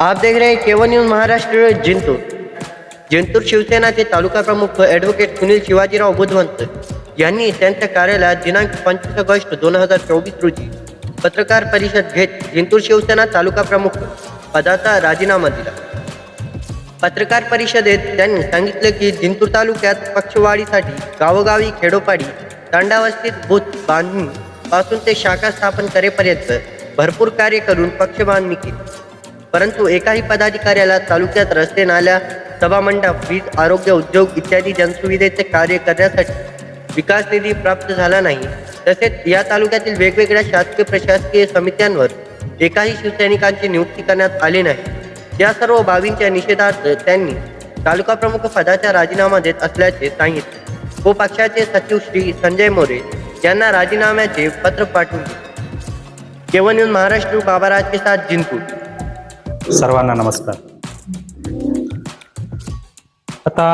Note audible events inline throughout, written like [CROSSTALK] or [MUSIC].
आप देख रहे हैं केवन न्यूज महाराष्ट्र जिंतूर। जिंतूर शिवसेनाचे तालुका प्रमुख ॲडव्होकेट सुनील शिवाजीराव बुधवंत यांनी त्यांच्या कार्यालयात दिनांक पंचवीस ऑगस्ट दोन हजार चोवीस रोजी पत्रकार परिषद घेत जिंतूर शिवसेना तालुका प्रमुख पदाचा राजीनामा दिला. पत्रकार परिषदेत त्यांनी सांगितलं की जिंतूर तालुक्यात पक्षवाढीसाठी गावोगावी खेडोपाडी तांडावस्थित बूथ बांधणी पासून ते शाखा स्थापन करेपर्यंत भरपूर कार्य करून पक्ष बांधणी केली. परंतु एकाही पदाधिकाऱ्याला तालुक्यात रस्ते नाल्या सभामंडप वीज आरोग्य उद्योग इत्यादी जनसुविधेचे कार्य करण्यासाठी विकास निधी प्राप्त झाला नाही. तसेच या तालुक्यातील वेगवेगळ्या शासकीय प्रशासकीय समित्यांवर एकाही शिवसैनिकांची नियुक्ती करण्यात आली नाही. या सर्व बाबींच्या निषेधार्थ त्यांनी तालुका प्रमुख पदाचा राजीनामा देत असल्याचे सांगितले. व पक्षाचे सचिव श्री संजय मोरे यांना राजीनाम्याचे पत्र पाठवले. केवळ येऊन महाराष्ट्र बाबाराजचे साथ जिंकून सर्वांना नमस्कार. आता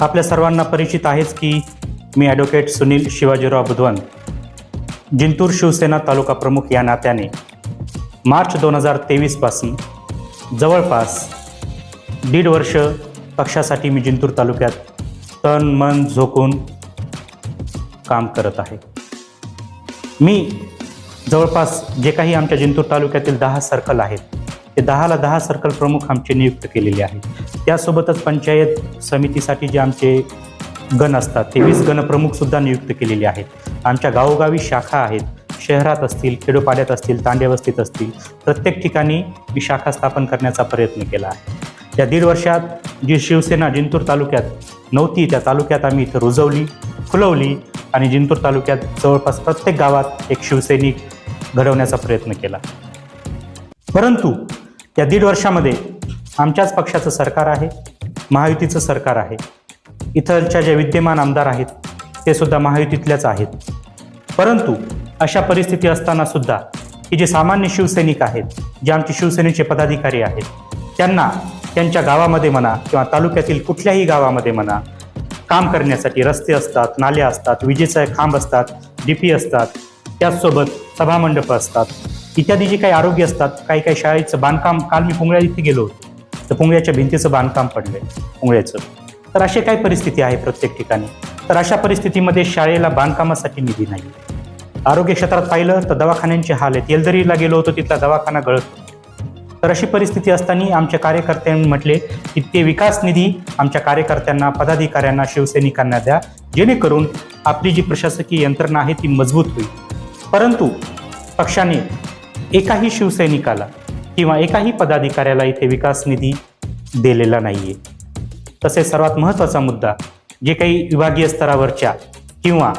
आपल्या सर्वांना परिचित आहेच की मी ॲडव्होकेट सुनील शिवाजीराव बुधवंत जिंतूर शिवसेना तालुका प्रमुख या नात्याने मार्च दोन हजार तेवीसपासून जवळपास दीड वर्ष पक्षासाठी मी जिंतूर तालुक्यात तन मन झोकून काम करत आहे. मी जवळपास जे काही आमच्या जिंतूर तालुक्यातील दहा सर्कल आहेत ते दहाला दहा सर्कल प्रमुख आमचे नियुक्त केलेले आहेत. त्यासोबतच पंचायत समितीसाठी जे आमचे गण असतात ते वीस गणप्रमुखसुद्धा नियुक्त केलेले आहेत. आमच्या गावोगावी शाखा आहेत. शहरात असतील खेडोपाड्यात असतील तांडेवस्तीत असतील प्रत्येक ठिकाणी मी शाखा स्थापन करण्याचा प्रयत्न केला आहे. या दीड वर्षात जी शिवसेना जिंतूर तालुक्यात नव्हती त्या तालुक्यात आम्ही इथं रुजवली फुलवली आणि जिंतूर तालुक्यात जवळपास प्रत्येक गावात एक शिवसैनिक घडवण्याचा प्रयत्न केला. परंतु या दीड वर्षामध्ये आमच्याच पक्षाचं सरकार आहे महायुतीचं सरकार आहे. इथलच्या जे विद्यमान आमदार आहेत ते सुद्धा महायुतीतल्याच आहेत. परंतु अशा परिस्थिती असताना सुद्धा की जे सामान्य शिवसैनिक आहेत जे आमचे शिवसेनेचे पदाधिकारी आहेत त्यांना त्यांच्या गावामध्ये म्हणा किंवा तालुक्यातील कुठल्याही गावामध्ये म्हणा काम करण्यासाठी रस्ते असतात नाल्या असतात विजेचे खांब असतात डीपी असतात त्याचसोबत सभामंडप असतात. इत्यादी जे काही आरोग्य असतात काही काही शाळेचं बांधकाम काल मी पुंगळ्या इथे गेलो होतो. तर पुंगळ्याच्या भिंतीचं बांधकाम पडलंय पुंगळ्याचं. तर अशी काही परिस्थिती आहे प्रत्येक ठिकाणी. तर अशा परिस्थितीमध्ये शाळेला बांधकामासाठी निधी नाही. आरोग्य क्षेत्रात पाहिलं तर दवाखान्यांचे हाल आहेत. येलदरीला गेलो होतो तिथला दवाखाना गळत तर अशी परिस्थिती असताना आमच्या कार्यकर्त्यांनी म्हटले की ते विकास निधी आमच्या कार्यकर्त्यांना पदाधिकाऱ्यांना शिवसैनिकांना द्या. जेणेकरून आपली जी प्रशासकीय यंत्रणा आहे ती मजबूत होईल. परंतु पक्षाने एकाही शिवसैनिकाला किंवा एकाही पदाधिकाऱ्याला इथे विकास निधी दिलेला नाही आहे तसेच सर्वात महत्त्वाचा मुद्दा जे काही विभागीय स्तरावरच्या किंवा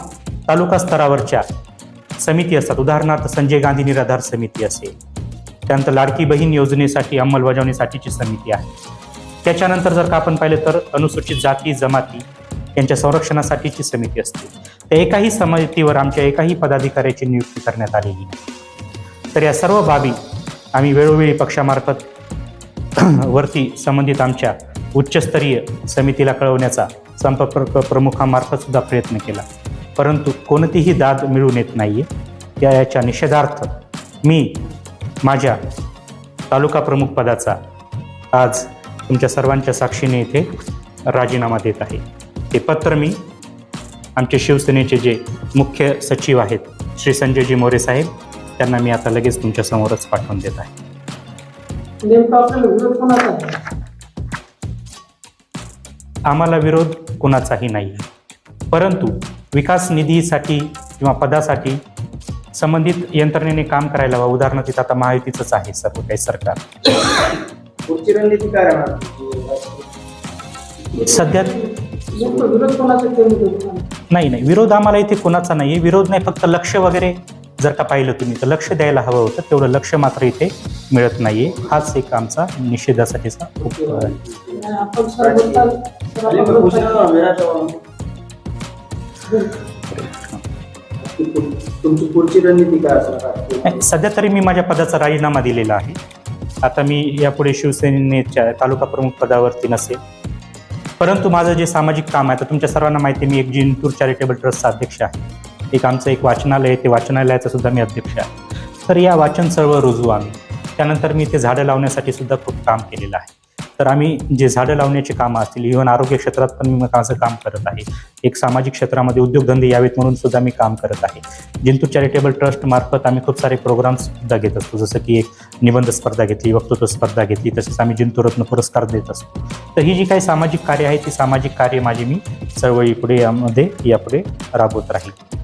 तालुका स्तरावरच्या समिती असतात उदाहरणार्थ संजय गांधी निराधार समिती असेल त्यानंतर लाडकी बहीण योजनेसाठी अंमलबजावणीसाठीची समिती आहे. त्याच्यानंतर जर का आपण पाहिलं तर अनुसूचित जाती जमाती यांच्या संरक्षणासाठीची समिती असते. त्या एकाही समितीवर आमच्या एकाही पदाधिकाऱ्याची नियुक्ती करण्यात आलेली नाही. तर या सर्व बाबी आम्ही वेळोवेळी पक्षामार्फत [CLEARS THROAT] वरती संबंधित आमच्या उच्चस्तरीय समितीला कळवण्याचा संपर्क प्रमुखामार्फत सुद्धा प्रयत्न केला. परंतु कोणतीही दाद मिळून येत नाही आहे या याच्या निषेधार्थ मी माझ्या तालुका प्रमुख पदाचा आज तुमच्या सर्वांच्या साक्षीने इथे राजीनामा देत आहे. हे पत्र मी आमचे शिवसेनेचे जे मुख्य सचिव आहेत श्री संजयजी मोरे साहेब त्यांना मी आता लगेच तुमच्या समोरच पाठवून देत आहे. नेमका आपल्याला विरोध कोणाचा आहे? आम्हाला विरोध कुणाचाही नाही. आहे परंतु विकास निधीसाठी किंवा पदासाठी संबंधित यंत्रणेने काम करायला हवं. उदाहरणार्थ इथं आता महायुतीचंच आहे सर्व काही सरकार. पुढची रणनीती काय राहणार? सध्या नेमकं विरोध कोणाचा आहे? ते मी बघतो. नाही नाही. विरोध आम्हाला इथे कोणाचा नाही आहे विरोध नाही फक्त लक्ष वगैरे जर का पाहिलं तुम्ही तर लक्ष द्यायला हवं होतं. तेवढं लक्ष मात्र इथे मिळत नाहीये. हाच एक आमचा निषेधासाठीचा सध्या तरी मी माझ्या पदाचा राजीनामा दिलेला आहे. आता मी यापुढे शिवसेनेच्या तालुका प्रमुख पदावरती नसेल. परंतु माझं जे सामाजिक काम आहे तर तुमच्या सर्वांना माहिती मी एक जिंतूर चॅरिटेबल ट्रस्टचा अध्यक्ष आहे. एक आमचं एक वाचनालय आहे ते वाचनालयाचं सुद्धा मी अध्यक्ष आहे. तर या वाचन चळवळ रुजू आम्ही. त्यानंतर मी ते झाडं लावण्यासाठी सुद्धा खूप काम केलेलं आहे. तर आम्ही जे झाडं लावण्याची कामं असतील इव्हन आरोग्य क्षेत्रात पण मी माझं काम करत आहे. एक सामाजिक क्षेत्रामध्ये उद्योगधंदे यावेत म्हणून सुद्धा मी काम करत आहे. जिंतूर चॅरिटेबल ट्रस्ट मार्फत आम्ही खूप सारे प्रोग्राम्स सुद्धा घेत असतो. जसं की एक निबंध स्पर्धा घेतली वक्तृत्व स्पर्धा घेतली तसेच आम्ही जिंतूर रत्न पुरस्कार देत असतो. तर ही जी काही सामाजिक कार्य आहे ती सामाजिक कार्य माझी मी चळवळी पुढे यामध्ये यापुढे राबवत राहील.